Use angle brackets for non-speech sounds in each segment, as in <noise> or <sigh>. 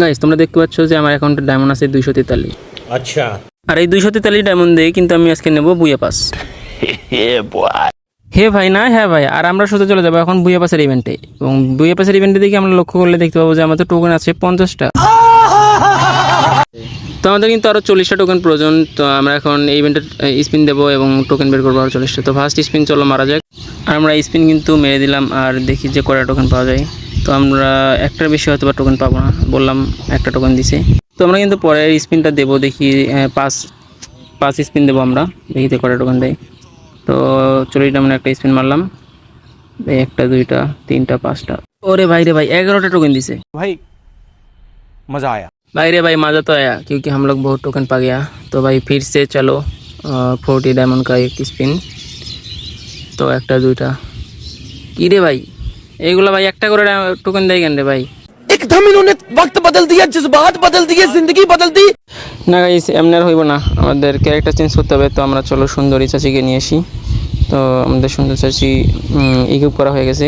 Guys তোমরা দেখতে পাচ্ছ যে আমার অ্যাকাউন্টে ডায়মন্ড আছে দুইশো তেতাল্লিশ। আচ্ছা। আর এই দুইশো তেতাল্লিশ ডায়মন্ড দিয়ে কিন্তু আমি আজকে নেব বুয়ে পাস। <laughs> হে ভাই না হ্যাঁ ভাই আর আমরা সোজা চলে যাব এখন বুয়া পাসের ইভেন্টে এবং বুয়ে পাসের ইভেন্টে দেখে আমরা লক্ষ্য করলে দেখতে পাবো যে আমাদের টোকেন আছে পঞ্চাশটা। তো আমাদের কিন্তু আরও চল্লিশটা টোকেন প্রয়োজন তো আমরা এখন এই ইভেন্টের স্পিন দেবো এবং টোকেন বের করব আরও চল্লিশটা। তো ফার্স্ট স্পিন চলো মারা যাক। আর আমরা স্পিন কিন্তু মেরে দিলাম আর দেখি যে কটা টোকেন পাওয়া যায়। তো আমরা একটার বেশি হয়তো বা টোকেন পাবো না বললাম একটা টোকেন দিছে তো আমরা কিন্তু পরের স্পিনটা দেবো দেখি আহ, পাঁচ পাঁচ স্পিন দেবো আমরা দেখি যে কয়টা টোকেন দেয় তো চল্লিশ ডায়মন্ড একটা স্পিন মারলাম এই একটা দুইটা তিনটা পাঁচটা ওরে ভাই রে ভাই एगारोटा टोकन दिसे भाई मजा आया भाई रे भाई मज़ा तो आया क्योंकि हम लोग बहुत टोकन पा गया तो भाई फिर से चलो फोर्टी डायमंड का एक स्पिन তো একটা দুইটা কি রে ভাই এইগুলো ভাই একটা করে টোকেন দেয় কেন রে ভাই? একদম ইনোনে ওক্ত বদল দিয়া জজবাত বদল দিয়ে জিন্দগি বদল দি না গাইস এমনি আর হইব না। আমাদের ক্যারেক্টার চেঞ্জ করতে হবে তো আমরা চলো সুন্দরী চাচিকে নিয়ে আসি। তো আমাদের সুন্দর চাচি ইকুইপ করা হয়ে গেছে।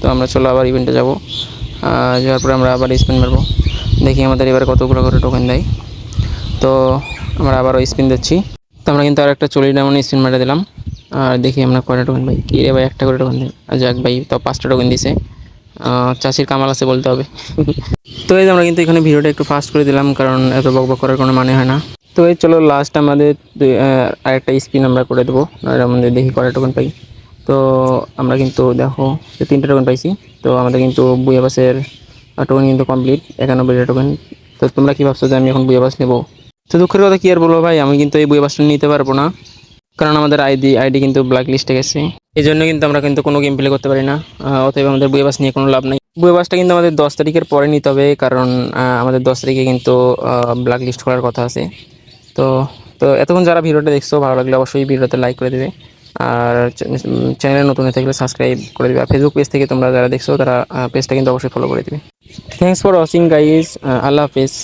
তো আমরা চলো আবার ইভেন্টে যাব। যাওয়ার পরে আমরা আবার স্পিন মারবো। দেখি আমাদের এবার কতগুলো করে টোকেন দেয়। তো আমরা আবারও স্পিন দিচ্ছি। তো আমরা কিন্তু আর একটা চল্লিশ ডায়মন্ড স্পিন মেরে দিলাম। আর দেখি আমরা কয়টা টোকেন ভাই কি রে ভাই, একটা করে টোকেন দেয়। যাক ভাই তো পাঁচটা টোকেন দিছে। চাষির কামাল আছে বলতে হবে। তো এই আমরা কিন্তু এখানে ভিডিওটা একটু ফাস্ট করে দিলাম, কারণ এত বক বক করার কোনো মানে হয় না। তো এই চলো লাস্ট আমাদের আরেকটা স্পিন আমরা করে দেবো, আর আমাদের দেখি কয়টা টোকেন পাই। তো আমরা কিন্তু দেখো তিনটা টোকেন পাইছি। তো আমাদের কিন্তু বুয়া বাসের টোকেন কিন্তু কমপ্লিট একানব্বইটা টোকেন তো তোমরা কী ভাবছ যে আমি এখন বুয়া বাস নেব? তো দুঃখের কথা কি আর বলব ভাই, আমি কিন্তু এই বুয়া বাসটা নিতে পারব না। কারণ আমাদের আইডি আইডি কিন্তু ব্ল্যাক লিস্টে গেছে। এই জন্য কিন্তু আমরা কিন্তু কোনো গেম প্লে করতে পারি না। অতএব আমাদের বুয়ে বাস নিয়ে কোনো লাভ নাই। বুয়ে বাসটা কিন্তু আমাদের দশ তারিখের পরে নিতে হবে, কারণ আমাদের দশ তারিখে কিন্তু ব্ল্যাক লিস্ট করার কথা আছে। তো তো এতক্ষণ যারা ভিডিওটা দেখছ, ভালো লাগলে অবশ্যই ভিডিওতে লাইক করে দেবে। আর চ্যানেলে নতুন হয়ে থাকলে সাবস্ক্রাইব করে দেবে। আর ফেসবুক পেজ থেকে তোমরা যারা দেখছ, তারা পেজটা কিন্তু অবশ্যই ফলো করে দেবে। থ্যাংকস ফর ওয়াচিং গাইজ আল্লাহ হাফিজ।